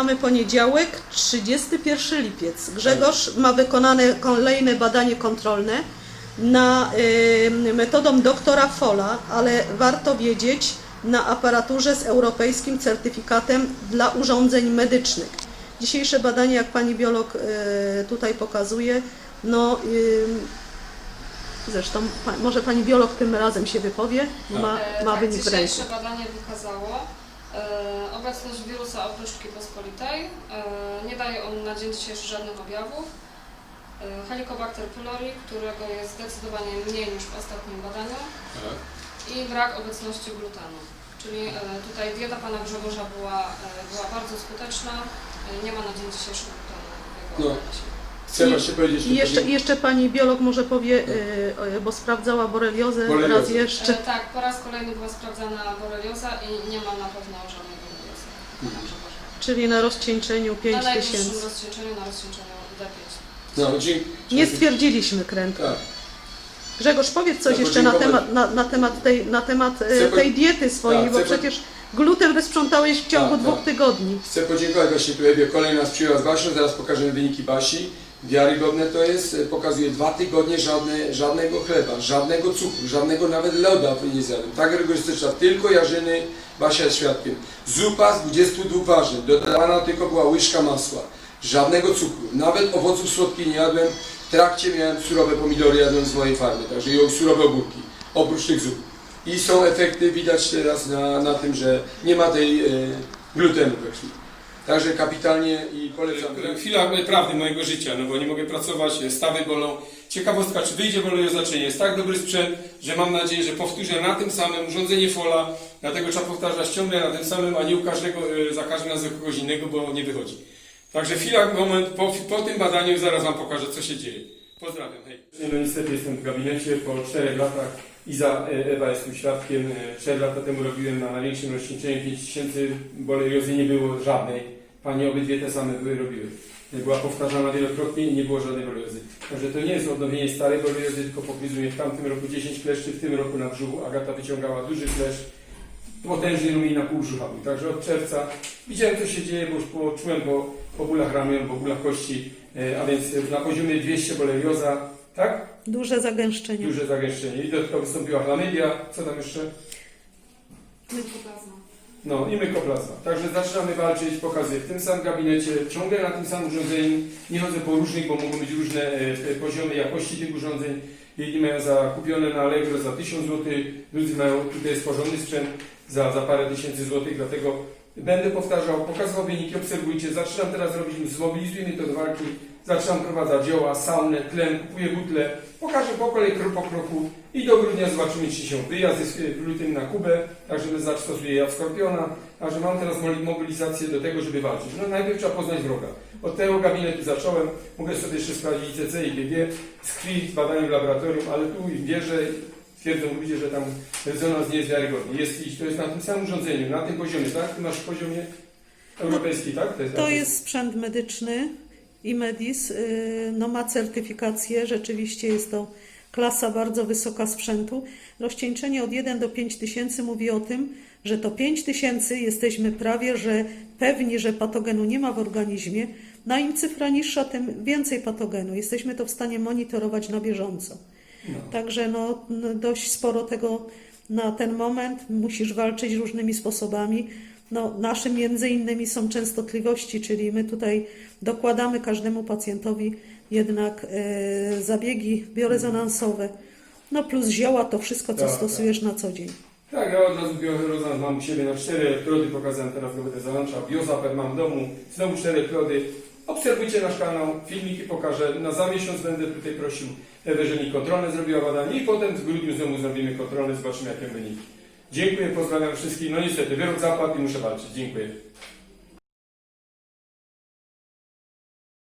Mamy poniedziałek, 31 lipiec. Grzegorz ma wykonane kolejne badanie kontrolne na y, metodą doktora Fola, ale warto wiedzieć na aparaturze z europejskim certyfikatem dla urządzeń medycznych. Dzisiejsze badanie, jak pani biolog y, tutaj pokazuje, no y, zresztą pa, może pani biolog tym razem się wypowie, bo ma, E, ma tak, wynik w ręku. Dzisiejsze badanie wykazało obecność wirusa opryszczki pospolitej. E, nie daje on na dzień dzisiejszy żadnych objawów. E, Helicobacter pylori, którego jest zdecydowanie mniej niż w ostatnim badaniu Tak. i brak obecności glutenu. Czyli e, tutaj dieta pana Grzegorza była, e, była bardzo skuteczna. E, nie ma na dzień dzisiejszy glutenu w jego No. Chcę właśnie powiedzieć, I jeszcze, jeszcze pani biolog może powie, y, y, bo sprawdzała boreliozę Boreliozę. raz jeszcze. E, tak, po raz kolejny była sprawdzana borelioza i nie ma na pewno żadnej boreliozy. Mhm. Czyli na rozcieńczeniu Na 5 najwyższym tysięcy. rozcieńczeniu, na rozcieńczeniu D5. No, dzięki. Nie stwierdziliśmy krętu. Tak. Grzegorz, powiedz coś Ja jeszcze na podziękować. temat, na, na temat, tej, na temat e, Chcę po- tej diety swojej, Tak, bo chcę po- przecież gluten wysprzątałeś w ciągu Tak, dwóch tak. tygodni. Chcę podziękować właśnie tu Ewie. Kolejny nas przyjęła z Basią. Zaraz pokażemy wyniki Basi. Wiarygodne to jest. E, Pokazuje dwa tygodnie żadne, żadnego chleba, żadnego cukru, żadnego nawet loda nie zjadłem. Tak rygorystyczna, tylko jarzyny. Basia świadkiem. Zupa z 22 warzyw. Dodawana tylko była łyżka masła. Żadnego cukru. Nawet owoców słodkich nie jadłem. W trakcie miałem surowe pomidory, jadłem z mojej farmy. Także i surowe ogórki. Oprócz tych zup. I są efekty widać teraz na, na tym, że nie ma tej e, glutenu we. Także kapitalnie i polecam. Chwila prawdy mojego życia, no bo nie mogę pracować, stawy bolą. Ciekawostka, czy wyjdzie bolioza, czy nie. Jest tak dobry sprzęt, że mam nadzieję, że powtórzę na tym samym urządzenie Fola, dlatego trzeba powtarzać ciągle na tym samym, a nie u każdego, e, za każdym razem kogoś innego, bo nie wychodzi. Także chwila, moment, po, po tym badaniu zaraz Wam pokażę, co się dzieje. Pozdrawiam, hej. No niestety jestem w gabinecie po czterech latach. Iza, e, Ewa jest tu świadkiem. E, Cztery lata temu robiłem na największym rozcieńczeniu 5000 boliozy nie było żadnej. Panie obydwie te same były robiły. Była powtarzana wielokrotnie i nie było żadnej boliozy. Także to nie jest odnowienie starej boliozy, tylko powiedzmy w tamtym roku 10 kleszczy, w tym roku na brzuchu Agata wyciągała duży kleszcz, potężny rumień na pół brzucha. był. Także od czerwca widziałem co się dzieje, bo już poczułem po, po bólach ramion, po bólach kości, e, a więc na poziomie 200 bolioza, tak? Duże zagęszczenie. Duże zagęszczenie. I dodatkowo wystąpiła chlamydia, co tam jeszcze? Mykoplazma. No i mykoplazma. Także zaczynamy walczyć, pokazuję w tym samym gabinecie, ciągle na tym samym urządzeniu. Nie chodzę po różnych, bo mogą być różne e, poziomy jakości tych urządzeń. Jedni mają zakupione na Allegro za 1000 zł, drudzy mają, tutaj jest porządny sprzęt za, za parę tysięcy złotych, dlatego będę powtarzał, pokazywał wyniki, obserwujcie. Zaczynam teraz robić, zmobilizujmy to do walki. Zaczynam prowadzać dzieła, saunę, tlen, kupuję butle. Pokażę po kolei, krok po kroku i do grudnia zobaczymy, czy się wyjazd jest w lutym na Kubę, także zastosuję ja Skorpiona, a że mam teraz mo- mobilizację do tego, żeby walczyć. No najpierw trzeba poznać wroga. Od tego gabinetu zacząłem, mogę sobie jeszcze sprawdzić ICC i GG z krwi, z badaniem w laboratorium, ale tu wierzę, twierdzą ludzie, że tam rezonans nie jest wiarygodny. Jest, i to jest na tym samym urządzeniu, na tym poziomie, tak? Ty masz poziomie europejski, tak? To jest sprzęt medyczny i Medis. y, No ma certyfikację, rzeczywiście jest to klasa bardzo wysoka sprzętu. Rozcieńczenie od 1 do 5 tysięcy mówi o tym, że to 5 tysięcy jesteśmy prawie, że pewni, że patogenu nie ma w organizmie. Na im cyfra niższa, tym więcej patogenu. Jesteśmy to w stanie monitorować na bieżąco. No. Także no, no, dość sporo tego na ten moment. Musisz walczyć różnymi sposobami. No, naszym między innymi są częstotliwości, czyli my tutaj dokładamy każdemu pacjentowi jednak e, zabiegi biorezonansowe, no plus zioła, to wszystko, co Tak, tak. stosujesz na co dzień. Tak, ja od razu biorezonans mam u siebie na cztery elektrody, pokazałem teraz go będę załączał, biozaper mam w domu, znowu cztery elektrody. Obserwujcie nasz kanał, filmiki pokażę, na za miesiąc będę tutaj prosił Ewę, że mi kontrolne zrobiła badanie i potem w grudniu znowu zrobimy kontrolne, zobaczymy jakie wyniki. Dziękuję, pozdrawiam wszystkich, no niestety, wyrok zapadł i muszę walczyć, dziękuję.